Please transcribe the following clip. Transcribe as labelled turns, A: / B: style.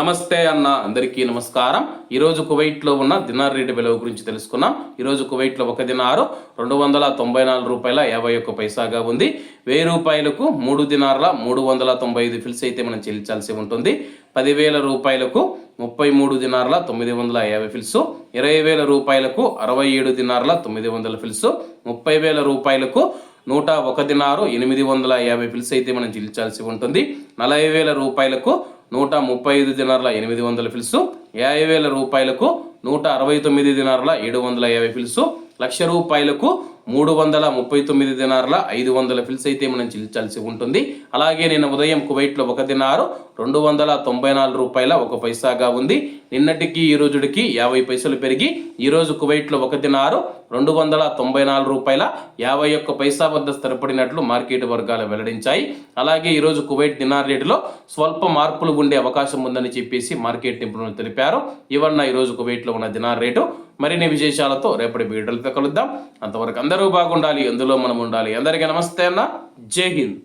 A: నమస్తే అన్న అందరికీ నమస్కారం. ఈరోజు కువైట్లో ఉన్న దినార్ రేటు విలువ గురించి తెలుసుకున్నాం. ఈరోజు కువైట్లో ఒక దినారు రెండు వందల తొంభై నాలుగు రూపాయల యాభై ఒక్క పైసాగా ఉంది. వెయ్యి రూపాయలకు మూడు దినార్ల మూడు వందల తొంభై ఐదు ఫిల్స్ అయితే మనం చెల్లించాల్సి ఉంటుంది. పదివేల రూపాయలకు ముప్పై మూడు దినార్ల తొమ్మిది వందల యాభై ఫిల్స్ ఇరవై వేల రూపాయలకు అరవై ఏడు దినార్ల తొమ్మిది వందల ఫిల్స్ ముప్పై వేల రూపాయలకు నూట ఒక దినారు ఎనిమిది వందల యాభై ఫిల్స్ అయితే మనం చెల్లించాల్సి ఉంటుంది. నలభై వేల రూపాయలకు నూట ముప్పై ఐదు దినార్ల ఎనిమిది వందల ఫిల్స్ యాభై వేల రూపాయలకు నూట అరవై తొమ్మిది దినార్ల ఏడు వందల యాభై ఫిల్స్ లక్ష రూపాయలకు మూడు వందల ముప్పై తొమ్మిది దినార్ల ఐదు వందల ఫిల్స్ అయితే మనం చెల్లించాల్సి ఉంటుంది. అలాగే నిన్న ఉదయం కువైట్లో ఒక దినారు రెండు వందల తొంభై నాలుగు రూపాయల ఒక పైసాగా ఉంది. నిన్నటికి ఈ రోజుడికి యాభై పైసలు పెరిగి ఈరోజు కువైట్లో ఒక దినారు రెండు వందల తొంభై నాలుగు రూపాయల యాభై ఒక్క పైసా వద్ద స్థిరపడినట్లు మార్కెట్ వర్గాలు వెల్లడించాయి. అలాగే ఈరోజు కువైట్ దినార్ రేటులో స్వల్ప మార్పులు ఉండే అవకాశం ఉందని చెప్పేసి మార్కెట్ నిపుణులు తెలిపారు. ఇవన్న ఈరోజు కువైట్లో ఉన్న దినార్ రేటు. మరిన్ని విశేషాలతో రేపటి వీడియోలతో కలుద్దాం. అంతవరకు అందరూ బాగుండాలి అందులో మనం ఉండాలి. అందరికీ నమస్తే అన్న. జై హింద్.